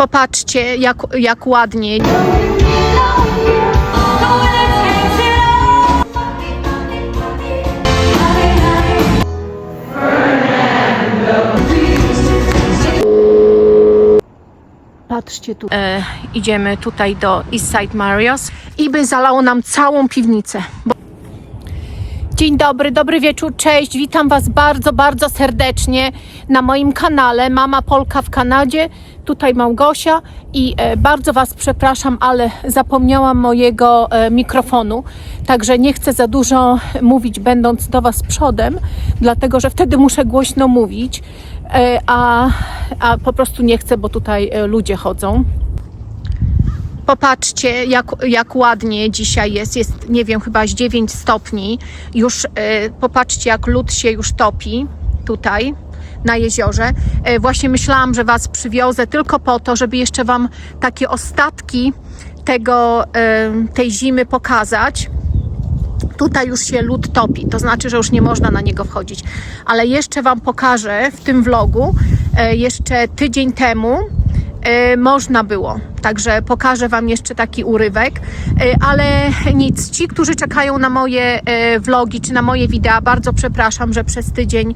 Popatrzcie, jak, jak ładnie. Patrzcie tu. E, idziemy tutaj do Eastside Marios i by zalało nam całą piwnicę. Bo... Dzień dobry, dobry wieczór, cześć. Witam Was bardzo, bardzo serdecznie na moim kanale Mama Polka w Kanadzie. Tutaj Małgosia i e, bardzo Was przepraszam, ale zapomniałam mojego e, mikrofonu, także nie chcę za dużo mówić, będąc do Was przodem, dlatego że wtedy muszę głośno mówić, e, a, a po prostu nie chcę, bo tutaj ludzie chodzą. Popatrzcie, jak, jak ładnie dzisiaj jest. Jest, nie wiem, chyba z 9 stopni. Już e, popatrzcie, jak lód się już topi tutaj na jeziorze. E, właśnie myślałam, że Was przywiozę tylko po to, żeby jeszcze Wam takie ostatki tego, e, tej zimy pokazać. Tutaj już się lód topi, to znaczy, że już nie można na niego wchodzić. Ale jeszcze Wam pokażę w tym vlogu, jeszcze tydzień temu można było. Także pokażę Wam jeszcze taki urywek. E, Ale nic, ci, którzy czekają na moje e, vlogi czy na moje wideo, bardzo przepraszam, że przez tydzień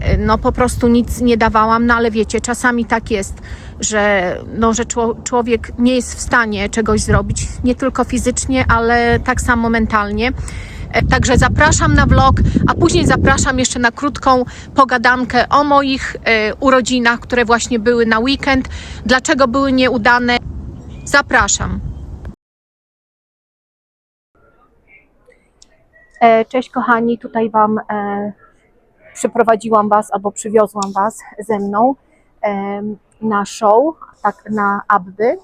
e, no po prostu nic nie dawałam, no ale wiecie, czasami tak jest, że, no, że czło- człowiek nie jest w stanie czegoś zrobić, nie tylko fizycznie, ale tak samo mentalnie. E, Także zapraszam na vlog, a później zapraszam jeszcze na krótką pogadankę o moich e, urodzinach, które właśnie były na weekend. Dlaczego były nieudane? Zapraszam. E, Cześć kochani, tutaj Wam e, przyprowadziłam Was albo przywiozłam Was ze mną em, na show, tak na Abby.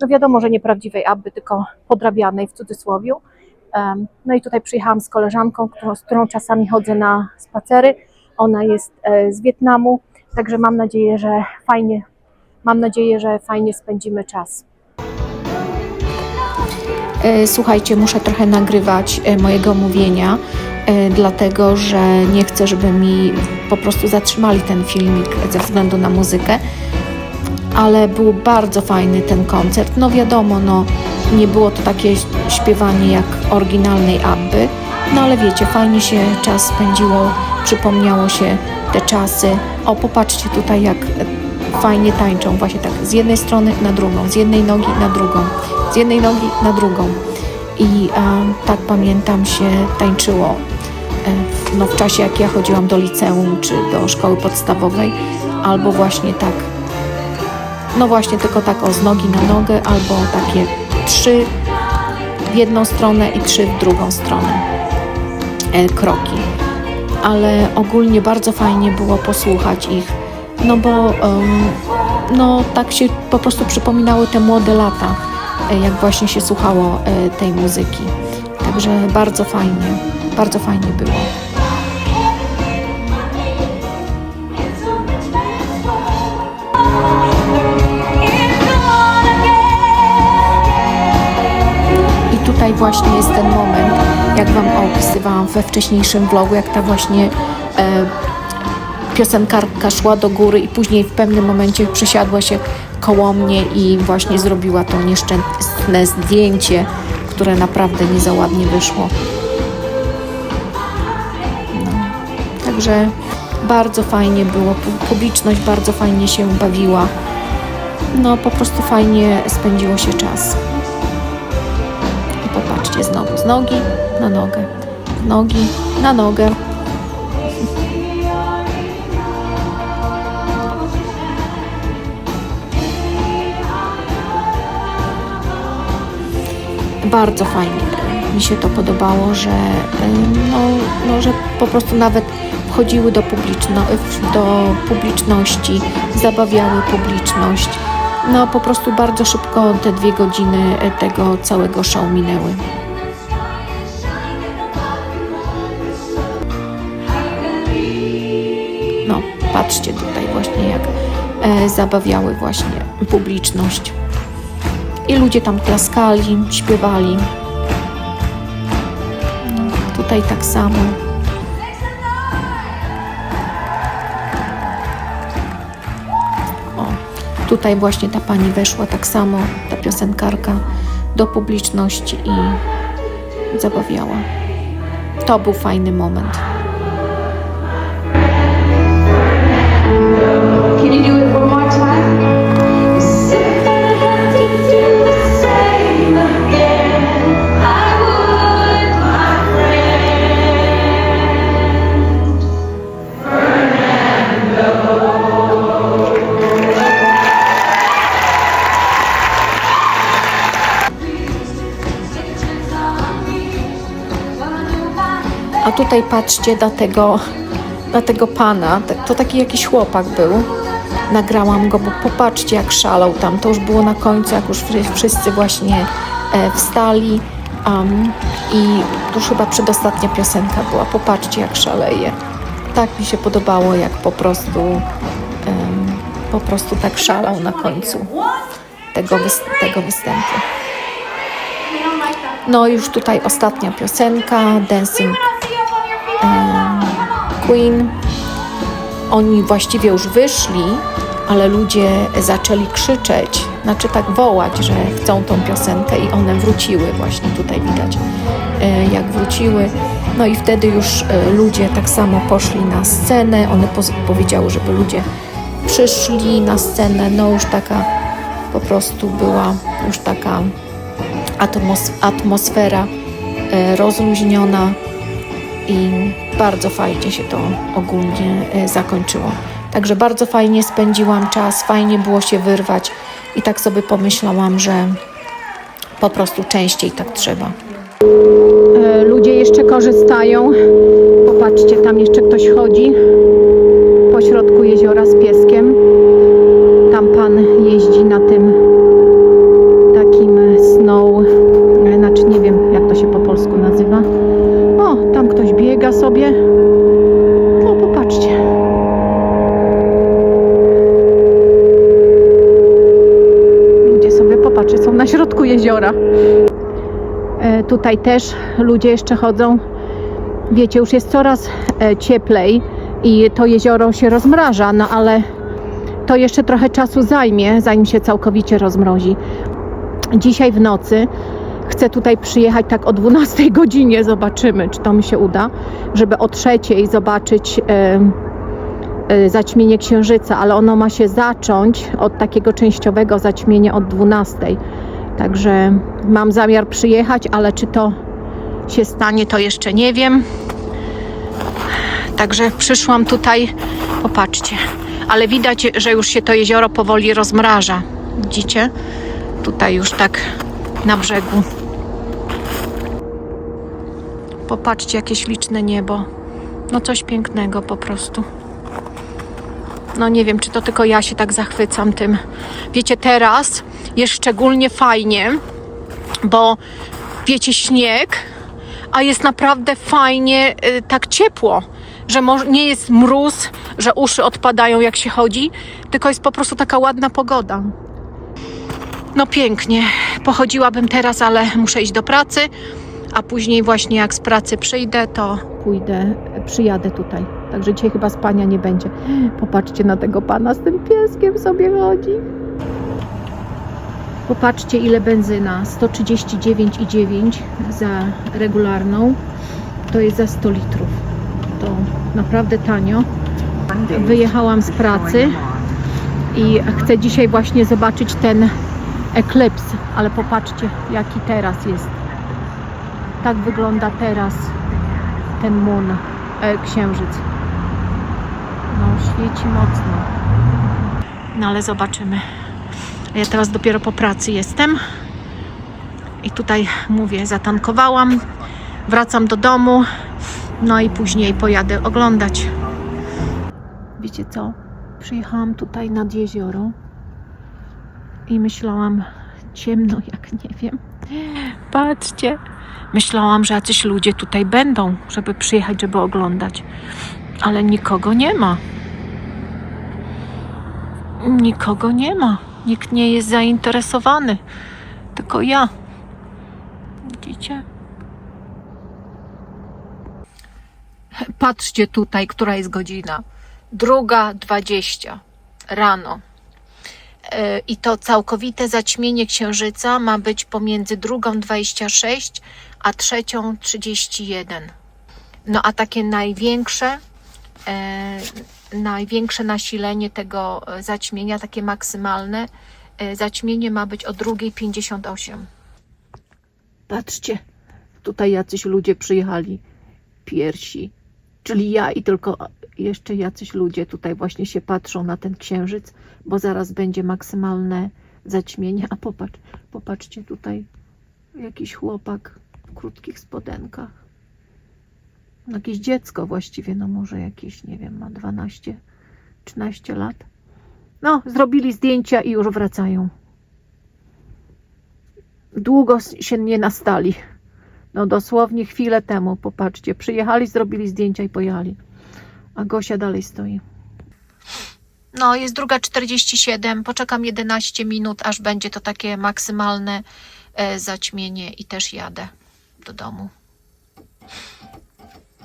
No wiadomo, że nie prawdziwej Abby, tylko podrabianej w cudzysłowie. No i tutaj przyjechałam z koleżanką, z którą czasami chodzę na spacery. Ona jest e, z Wietnamu, także mam nadzieję, że fajnie, mam nadzieję, że fajnie spędzimy czas. E, Słuchajcie, muszę trochę nagrywać e, mojego mówienia, dlatego że nie chcę, żeby mi po prostu zatrzymali ten filmik ze względu na muzykę. Ale był bardzo fajny ten koncert. No wiadomo, no nie było to takie śpiewanie jak oryginalnej Abby, no ale wiecie, fajnie się czas spędziło, przypomniało się te czasy. O, popatrzcie tutaj jak fajnie tańczą, właśnie tak z jednej strony na drugą, z jednej nogi na drugą, z jednej nogi na drugą. I tak pamiętam się tańczyło e, no, w czasie jak ja chodziłam do liceum czy do szkoły podstawowej, albo właśnie tak no właśnie, tylko tak o z nogi na nogę, albo takie trzy w jedną stronę i trzy w drugą stronę e, kroki. Ale ogólnie bardzo fajnie było posłuchać ich, no bo em, no tak się po prostu przypominały te młode lata, e, jak właśnie się słuchało e, tej muzyki. Także bardzo fajnie, bardzo fajnie było. Tutaj właśnie jest ten moment, jak Wam opisywałam we wcześniejszym vlogu, jak ta właśnie e, piosenkarka szła do góry i później w pewnym momencie przesiadła się koło mnie i właśnie zrobiła to nieszczęsne zdjęcie, które naprawdę nie za ładnie wyszło. No. Także bardzo fajnie było, pu- publiczność bardzo fajnie się bawiła. No po prostu fajnie spędziło się czas. Popatrzcie znowu, z nogi na nogę, nogi na nogę. Bardzo fajnie mi się to podobało, że, no, no, że po prostu nawet wchodziły do, publiczno, do publiczności, zabawiały publiczność. No po prostu bardzo szybko te dwie godziny e, tego całego show minęły. No, patrzcie tutaj właśnie jak e, zabawiały właśnie publiczność. I ludzie tam klaskali, śpiewali. No, tutaj tak samo. Tutaj właśnie ta pani weszła tak samo, ta piosenkarka, do publiczności i zabawiała. To był fajny moment. A tutaj patrzcie na tego, na tego pana. To taki jakiś chłopak był. Nagrałam go, bo popatrzcie jak szalał tam. To już było na końcu, jak już wszy- wszyscy właśnie e, wstali. Um, I już chyba przedostatnia piosenka była. Popatrzcie jak szaleje. Tak mi się podobało, jak po prostu em, po prostu tak szalał na końcu tego, tego występu. No już tutaj ostatnia piosenka, Dancing Queen. Oni właściwie już wyszli, ale ludzie zaczęli krzyczeć, znaczy tak wołać, że chcą tą piosenkę i one wróciły właśnie tutaj widać, e, jak wróciły. No i wtedy już e, ludzie tak samo poszli na scenę, one powiedziały, żeby ludzie przyszli na scenę, no już taka po prostu była już taka atmos- atmosfera e, rozluźniona i bardzo fajnie się to ogólnie e, zakończyło. Także bardzo fajnie spędziłam czas, fajnie było się wyrwać i tak sobie pomyślałam, że po prostu częściej tak trzeba. E, Ludzie jeszcze korzystają. Popatrzcie, tam jeszcze ktoś chodzi po środku jeziora z pieskiem. Tam pan jeździ na tym takim snow, e, znaczy nie wiem jak to się po polsku nazywa. O, tam ktoś biega sobie. No popatrzcie. Ludzie sobie, popatrzcie, są na środku jeziora. E, Tutaj też ludzie jeszcze chodzą. Wiecie, już jest coraz e, cieplej i to jezioro się rozmraża, no ale to jeszcze trochę czasu zajmie, zanim się całkowicie rozmrozi. Dzisiaj w nocy chcę tutaj przyjechać tak o 12 godzinie, zobaczymy, czy to mi się uda, żeby o trzeciej zobaczyć e, zaćmienie księżyca, ale ono ma się zacząć od takiego częściowego zaćmienia od 12. Także mam zamiar przyjechać, ale czy to się stanie, to jeszcze nie wiem. Także przyszłam tutaj, popatrzcie, ale widać, że już się to jezioro powoli rozmraża. Widzicie? Tutaj już tak na brzegu. Popatrzcie, jakie śliczne niebo. No coś pięknego po prostu. No nie wiem, czy to tylko ja się tak zachwycam tym. Wiecie, teraz jest szczególnie fajnie, bo wiecie, śnieg, a jest naprawdę fajnie, y, tak ciepło, że nie jest mróz, że uszy odpadają jak się chodzi, tylko jest po prostu taka ładna pogoda. No pięknie. Pochodziłabym teraz, ale muszę iść do pracy, a później właśnie jak z pracy przyjdę, to pójdę, przyjadę tutaj. Także dzisiaj chyba spania nie będzie. Popatrzcie na tego pana z tym pieskiem sobie chodzi. Popatrzcie ile benzyna. 139,9 za regularną. To jest za 100 litrów. To naprawdę tanio. Wyjechałam z pracy i chcę dzisiaj właśnie zobaczyć ten eklips, ale popatrzcie jaki teraz jest. Tak wygląda teraz ten moon, e, księżyc. No świeci mocno. No ale zobaczymy. Ja teraz dopiero po pracy jestem. I tutaj mówię, zatankowałam. Wracam do domu. No i później pojadę oglądać. Wiecie co? Przyjechałam tutaj nad jezioro i myślałam, ciemno jak nie wiem. Patrzcie. Myślałam, że jacyś ludzie tutaj będą, żeby przyjechać, żeby oglądać. Ale nikogo nie ma. Nikogo nie ma. Nikt nie jest zainteresowany. Tylko ja. Widzicie? Patrzcie tutaj, która jest godzina. Druga dwadzieścia rano. E, I to całkowite zaćmienie księżyca ma być pomiędzy drugą 26 a trzecią 31. No a takie największe, e, największe nasilenie tego e, zaćmienia, takie maksymalne, e, zaćmienie ma być o drugiej 58. Patrzcie, tutaj jacyś ludzie przyjechali, piersi, czyli ja i tylko jeszcze jacyś ludzie tutaj właśnie się patrzą na ten księżyc, bo zaraz będzie maksymalne zaćmienie. A popatrz, popatrzcie tutaj, jakiś chłopak krótkich spodenkach. Jakieś dziecko właściwie, no może jakieś, nie wiem, ma 12, 13 lat. No, zrobili zdjęcia i już wracają długo się nie nastali. No dosłownie chwilę temu, popatrzcie, przyjechali, zrobili zdjęcia i pojechali. A Gosia dalej stoi. No, jest druga 47. Poczekam 11 minut, aż będzie to takie maksymalne e, zaćmienie i też jadę do domu.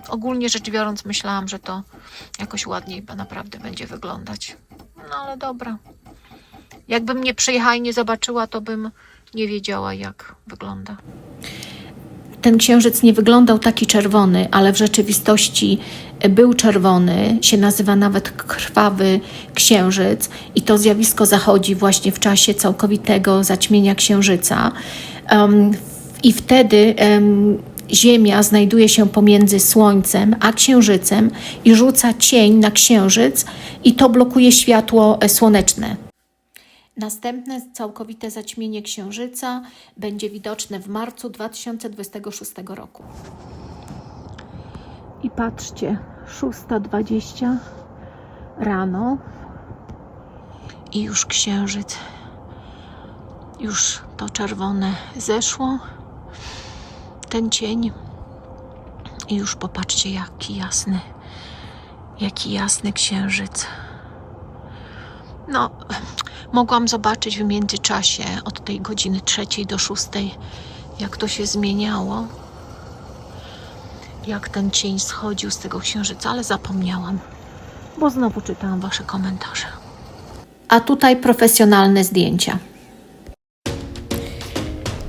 Ogólnie rzecz biorąc, myślałam, że to jakoś ładniej naprawdę będzie wyglądać. No ale dobra. Jakbym nie przyjechała i nie zobaczyła, to bym nie wiedziała, jak wygląda. Ten księżyc nie wyglądał taki czerwony, ale w rzeczywistości był czerwony, się nazywa nawet krwawy księżyc i to zjawisko zachodzi właśnie w czasie całkowitego zaćmienia księżyca. I wtedy em, Ziemia znajduje się pomiędzy Słońcem a Księżycem i rzuca cień na Księżyc i to blokuje światło e, słoneczne. Następne całkowite zaćmienie Księżyca będzie widoczne w marcu 2026 roku. I patrzcie, 6.20 rano. I już księżyc, już to czerwone zeszło, ten cień. I już popatrzcie, jaki jasny, jaki jasny księżyc. No, mogłam zobaczyć w międzyczasie od tej godziny trzeciej do szóstej, jak to się zmieniało. Jak ten cień schodził z tego księżyca, ale zapomniałam, bo znowu czytałam Wasze komentarze. A tutaj profesjonalne zdjęcia.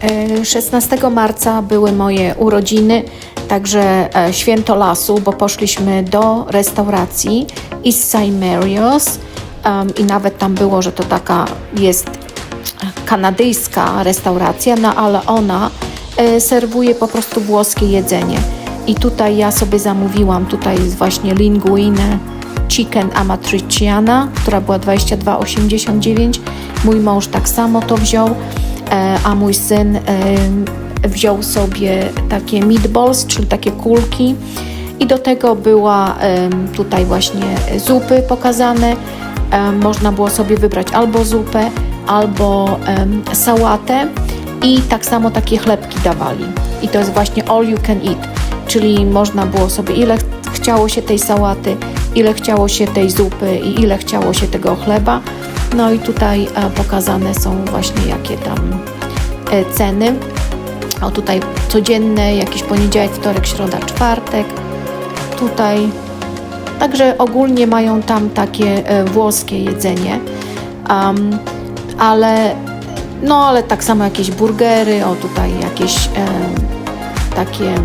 E, 16 marca były moje urodziny, także e, święto lasu, bo poszliśmy do restauracji East Marios um, i nawet tam było, że to taka jest kanadyjska restauracja, no ale ona e, serwuje po prostu włoskie jedzenie. I tutaj ja sobie zamówiłam, tutaj jest właśnie linguinę chicken amatriciana, która była 22,89. Mój mąż tak samo to wziął, e, a mój syn e, wziął sobie takie meatballs, czyli takie kulki. I do tego była tutaj właśnie zupy pokazane. Em, Można było sobie wybrać albo zupę, albo sałatę i tak samo takie chlebki dawali. I to jest właśnie all you can eat, czyli można było sobie ile ch- chciało się tej sałaty, ile chciało się tej zupy i ile chciało się tego chleba. No i tutaj e, pokazane są właśnie jakie tam e, ceny. O tutaj codzienne, jakiś poniedziałek, wtorek, środa, czwartek. Tutaj Także ogólnie mają tam takie e, włoskie jedzenie. Am, ale no ale tak samo jakieś burgery, o tutaj jakieś e, takie e,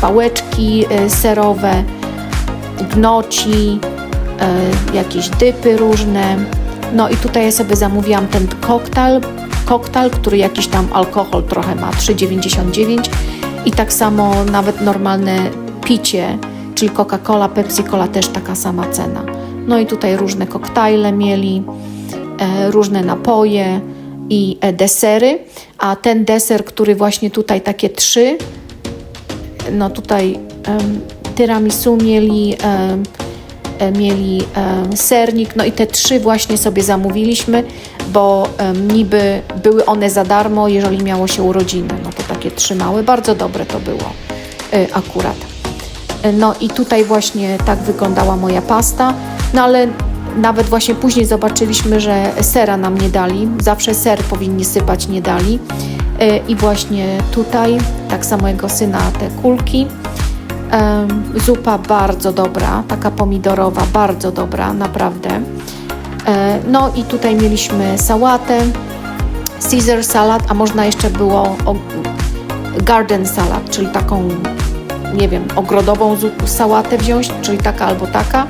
pałeczki serowe, gnoci, jakieś dypy różne. No i tutaj ja sobie zamówiłam ten koktajl, koktajl, który jakiś tam alkohol trochę ma, 3,99 i tak samo nawet normalne picie, czyli Coca-Cola, Pepsi-Cola też taka sama cena. No i tutaj różne koktajle mieli, e, różne napoje i e, desery, a ten deser, który właśnie tutaj takie trzy, no tutaj em, tiramisu mieli, e, mieli em, sernik, no i te trzy właśnie sobie zamówiliśmy, bo niby były one za darmo, jeżeli miało się urodziny, no to takie trzy małe, bardzo dobre to było e, akurat. No i tutaj właśnie tak wyglądała moja pasta, no ale nawet właśnie później zobaczyliśmy, że sera nam nie dali, zawsze ser powinni sypać, nie dali. E, I właśnie tutaj, tak samo jego syna, te kulki. Zupa bardzo dobra, taka pomidorowa, bardzo dobra, naprawdę. E, No i tutaj mieliśmy sałatę, Caesar salad, a można jeszcze było garden salad, czyli taką, nie wiem, ogrodową sałatę wziąć, czyli taka albo taka.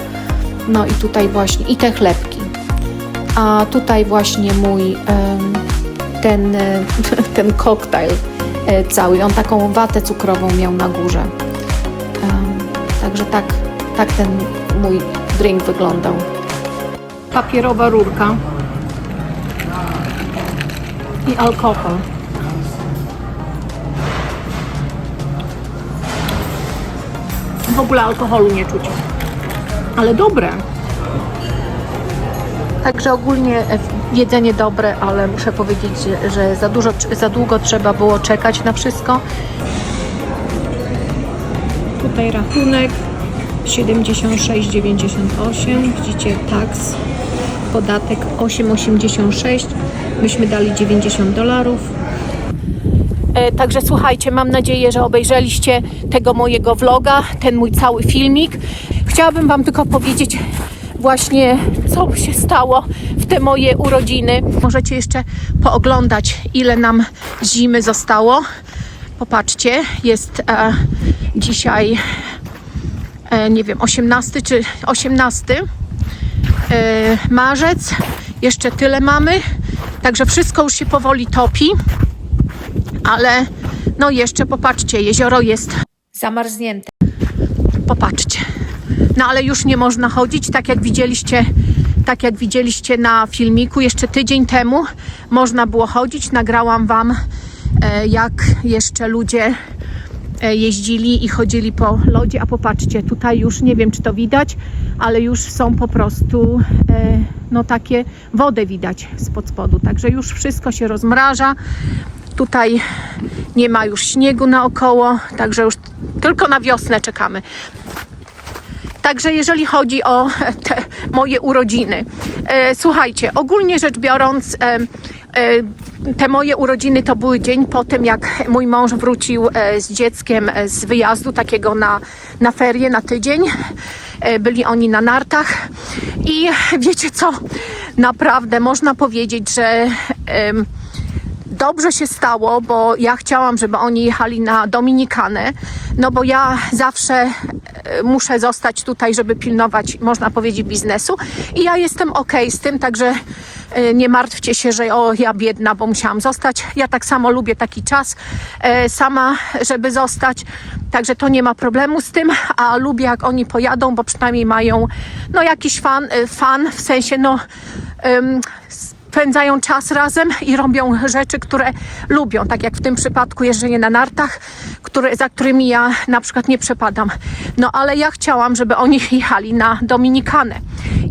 No i tutaj właśnie, i te chlebki. A tutaj właśnie mój ten, ten koktajl e, cały. On taką watę cukrową miał na górze. Także tak, tak ten mój drink wyglądał. papierowa rurka i alkohol. W ogóle alkoholu nie czuć, ale dobre. Także ogólnie e, jedzenie dobre, ale muszę powiedzieć, że, że za, dużo, za długo trzeba było czekać na wszystko. Tutaj rachunek 76,98. Widzicie, tax, podatek 8,86. Myśmy dali 90 dolarów. E, Także słuchajcie, mam nadzieję, że obejrzeliście tego mojego vloga, ten mój cały filmik. Chciałabym Wam tylko powiedzieć właśnie, co się stało w te moje urodziny. Możecie jeszcze pooglądać, ile nam zimy zostało. Popatrzcie, jest e, dzisiaj e, nie wiem, 18 czy 18 e, marzec. Jeszcze tyle mamy. Także wszystko już się powoli topi. Ale no jeszcze popatrzcie, jezioro jest, Zamarznięte. popatrzcie. No ale już nie można chodzić, tak jak widzieliście, tak jak widzieliście na filmiku jeszcze tydzień temu można było chodzić. Nagrałam wam e, jak jeszcze ludzie jeździli i chodzili po lodzie, a popatrzcie, tutaj już nie wiem czy to widać, ale już są po prostu e, no takie wodę widać spod spodu, także już wszystko się rozmraża. Tutaj nie ma już śniegu naokoło, także już tylko na wiosnę czekamy. Także jeżeli chodzi o te moje urodziny, e, słuchajcie, ogólnie rzecz biorąc, e, e, te moje urodziny to były dzień po tym, jak mój mąż wrócił e, z dzieckiem e, z wyjazdu takiego na, na ferie, na tydzień. E, byli oni na nartach i wiecie co, naprawdę można powiedzieć, że dobrze się stało, bo ja chciałam, żeby oni jechali na Dominikanę, no bo ja zawsze e, muszę zostać tutaj, żeby pilnować, można powiedzieć, biznesu i ja jestem ok z tym, także e, nie martwcie się, że o ja biedna, bo musiałam zostać. Ja tak samo lubię taki czas e, sama, żeby zostać, także to nie ma problemu z tym, a lubię jak oni pojadą, bo przynajmniej mają no jakiś fan, fan w sensie no em, spędzają czas razem i robią rzeczy, które lubią, tak jak w tym przypadku jeżdżenie na nartach, które, za którymi ja na przykład nie przepadam. No ale ja chciałam, żeby oni jechali na Dominikanę.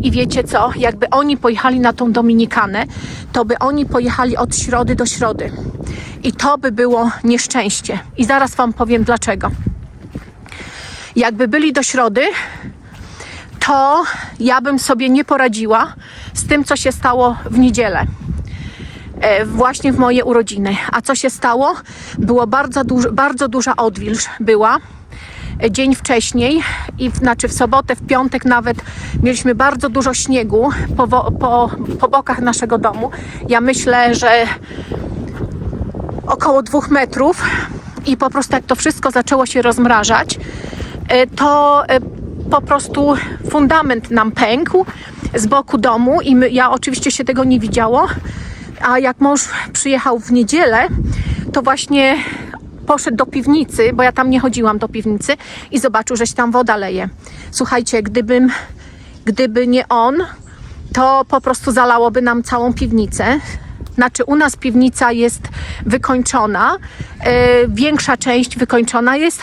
I wiecie co, jakby oni pojechali na tą Dominikanę, to by oni pojechali od środy do środy. I to by było nieszczęście. I zaraz Wam powiem dlaczego. Jakby byli do środy, to ja bym sobie nie poradziła z tym, co się stało w niedzielę. E, Właśnie w moje urodziny. A co się stało? Było bardzo, duż, bardzo duża odwilż była e, dzień wcześniej i w, znaczy w sobotę, w piątek nawet mieliśmy bardzo dużo śniegu po, po, po bokach naszego domu. Ja myślę, że około dwóch metrów i po prostu jak to wszystko zaczęło się rozmrażać, e, to po prostu fundament nam pękł z boku domu i my, ja oczywiście się tego nie widziało, a jak mąż przyjechał w niedzielę, to właśnie poszedł do piwnicy, bo ja tam nie chodziłam do piwnicy i zobaczył, że się tam woda leje. Słuchajcie, gdybym, gdyby nie on, to po prostu zalałoby nam całą piwnicę. Znaczy, u nas piwnica jest wykończona, e, większa część wykończona jest,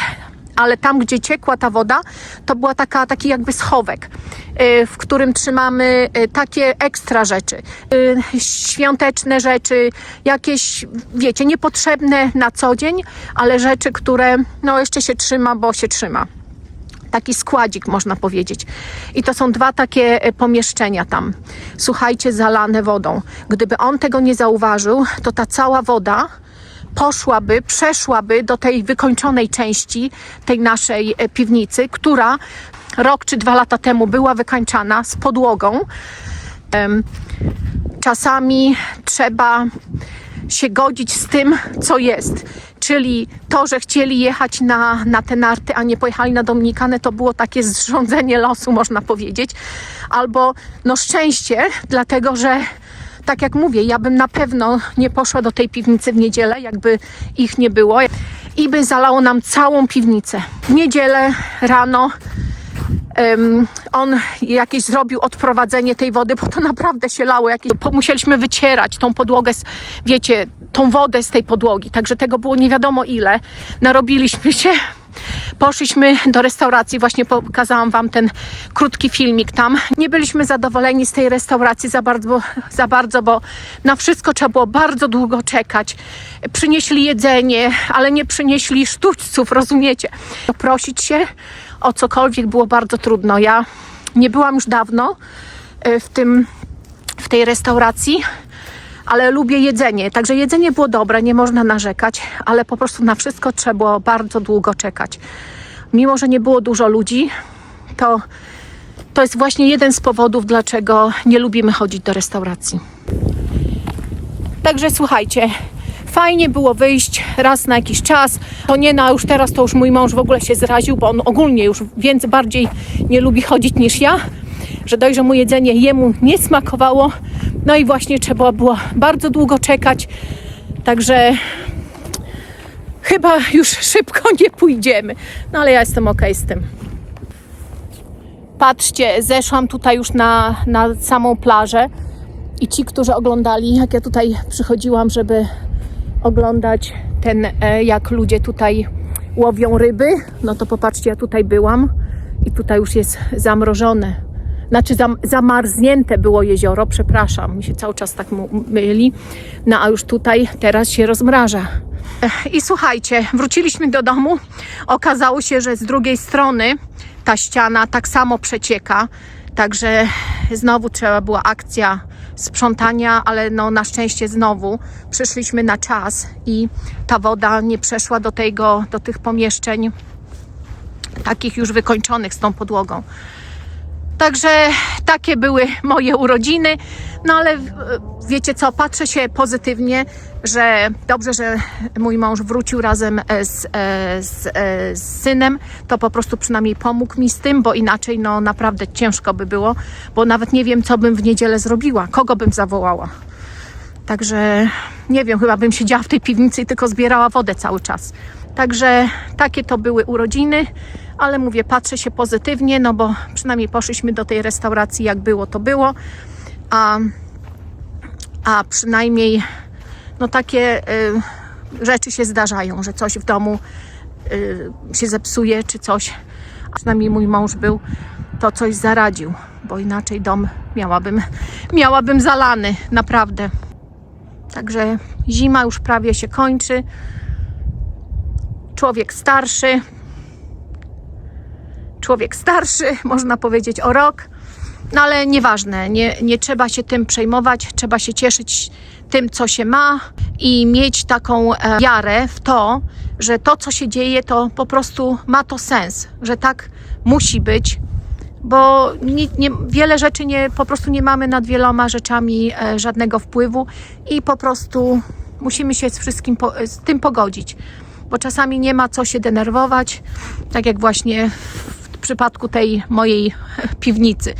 ale tam, gdzie ciekła ta woda, to była taka, taki jakby schowek, e, w którym trzymamy e, takie ekstra rzeczy, e, świąteczne rzeczy, jakieś, wiecie, niepotrzebne na co dzień, ale rzeczy, które no jeszcze się trzyma, bo się trzyma taki składzik, można powiedzieć. I to są dwa takie e, pomieszczenia tam. Słuchajcie, zalane wodą. Gdyby on tego nie zauważył, to ta cała woda poszłaby, przeszłaby do tej wykończonej części tej naszej e, piwnicy, która rok czy dwa lata temu była wykańczana z podłogą. Czasami trzeba się godzić z tym, co jest. Czyli to, że chcieli jechać na, na te narty, a nie pojechali na Dominikanę, to było takie zrządzenie losu, można powiedzieć. Albo no szczęście, dlatego że tak jak mówię, ja bym na pewno nie poszła do tej piwnicy w niedzielę, jakby ich nie było. I by zalało nam całą piwnicę. W niedzielę rano em, on jakieś zrobił odprowadzenie tej wody, bo to naprawdę się lało. Jakieś, musieliśmy wycierać tą podłogę, z, wiecie, tą wodę z tej podłogi. Także tego było nie wiadomo ile. Narobiliśmy się. Poszliśmy do restauracji, właśnie pokazałam Wam ten krótki filmik tam. Nie byliśmy zadowoleni z tej restauracji za bardzo, za bardzo, bo na wszystko trzeba było bardzo długo czekać. Przynieśli jedzenie, ale nie przynieśli sztućców, rozumiecie? Prosić się o cokolwiek było bardzo trudno. Ja nie byłam już dawno e, w tym, w tej restauracji, ale lubię jedzenie. Także jedzenie było dobre, nie można narzekać, ale po prostu na wszystko trzeba było bardzo długo czekać. Mimo, że nie było dużo ludzi, to to jest właśnie jeden z powodów, dlaczego nie lubimy chodzić do restauracji. Także słuchajcie, fajnie było wyjść raz na jakiś czas. To nie na już teraz, to już mój mąż w ogóle się zraził, bo on ogólnie już więcej bardziej nie lubi chodzić niż ja, że dojrze mu jedzenie jemu nie smakowało. No i właśnie trzeba było bardzo długo czekać. Także chyba już szybko nie pójdziemy. No ale ja jestem okej z tym. Patrzcie, zeszłam tutaj już na, na samą plażę i ci, którzy oglądali, jak ja tutaj przychodziłam, żeby oglądać ten, e, jak ludzie tutaj łowią ryby, no to popatrzcie, ja tutaj byłam i tutaj już jest zamrożone. Znaczy zam, zamarznięte było jezioro, przepraszam, mi się cały czas tak myli. No a już tutaj teraz się rozmraża. I słuchajcie, wróciliśmy do domu. Okazało się, że z drugiej strony ta ściana tak samo przecieka. Także znowu trzeba była akcja sprzątania, ale no na szczęście znowu przyszliśmy na czas i ta woda nie przeszła do tego, do tych pomieszczeń takich już wykończonych z tą podłogą. Także takie były moje urodziny. No ale e, wiecie co, patrzę się pozytywnie, że dobrze, że mój mąż wrócił razem e, z, e, z, z synem. To po prostu przynajmniej pomógł mi z tym, bo inaczej no naprawdę ciężko by było, bo nawet nie wiem, co bym w niedzielę zrobiła, kogo bym zawołała. Także nie wiem, chyba bym siedziała w tej piwnicy i tylko zbierała wodę cały czas. Także takie to były urodziny, ale mówię, patrzę się pozytywnie, no bo przynajmniej poszliśmy do tej restauracji, jak było, to było. A, a przynajmniej no takie y, rzeczy się zdarzają, że coś w domu y, się zepsuje, czy coś. A przynajmniej mój mąż był, to coś zaradził, bo inaczej dom miałabym, miałabym zalany, naprawdę. Także zima już prawie się kończy. Człowiek starszy. Człowiek starszy, można powiedzieć o rok. No ale nieważne, nie, nie trzeba się tym przejmować, trzeba się cieszyć tym, co się ma i mieć taką e, wiarę w to, że to, co się dzieje, to po prostu ma to sens, że tak musi być, bo nie, nie, wiele rzeczy nie, po prostu nie mamy nad wieloma rzeczami e, żadnego wpływu i po prostu musimy się z wszystkim po, z tym pogodzić, bo czasami nie ma co się denerwować, tak jak właśnie przypadku tej mojej piwnicy.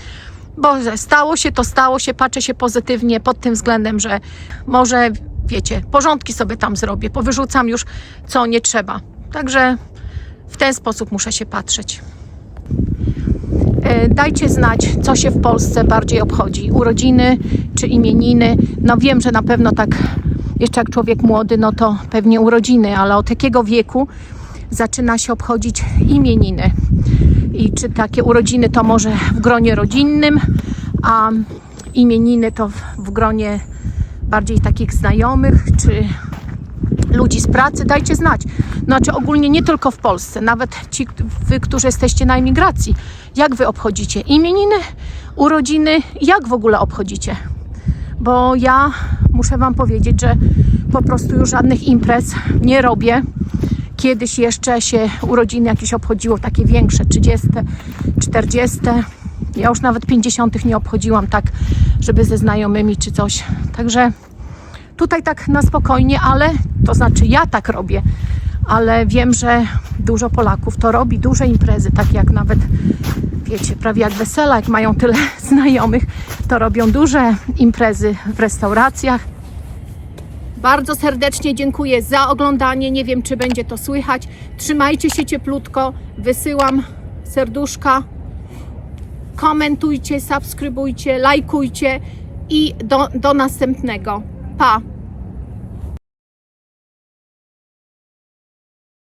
Bo że stało się, to stało się, patrzę się pozytywnie pod tym względem, że może, wiecie, porządki sobie tam zrobię, powyrzucam już, co nie trzeba. Także w ten sposób muszę się patrzeć. E, Dajcie znać, co się w Polsce bardziej obchodzi. Urodziny czy imieniny. No wiem, że na pewno tak jeszcze jak człowiek młody, no to pewnie urodziny, ale od jakiego wieku zaczyna się obchodzić imieniny? I czy takie urodziny to może w gronie rodzinnym, a imieniny to w, gronie bardziej takich znajomych, czy ludzi z pracy, dajcie znać. Znaczy ogólnie nie tylko w Polsce, nawet ci, wy, którzy jesteście na emigracji. Jak wy obchodzicie imieniny, urodziny, jak w ogóle obchodzicie? Bo ja muszę wam powiedzieć, że po prostu już żadnych imprez nie robię. Kiedyś jeszcze się urodziny jakieś obchodziło, takie większe, 30, 40. Ja już nawet 50 nie obchodziłam tak, żeby ze znajomymi czy coś. Także tutaj tak na spokojnie, ale to znaczy ja tak robię, ale wiem, że dużo Polaków to robi, duże imprezy, takie jak nawet, wiecie, prawie jak wesela, jak mają tyle znajomych, to robią duże imprezy w restauracjach. Bardzo serdecznie dziękuję za oglądanie. Nie wiem, czy będzie to słychać. Trzymajcie się cieplutko. Wysyłam serduszka. Komentujcie, subskrybujcie, lajkujcie i do, do następnego. Pa!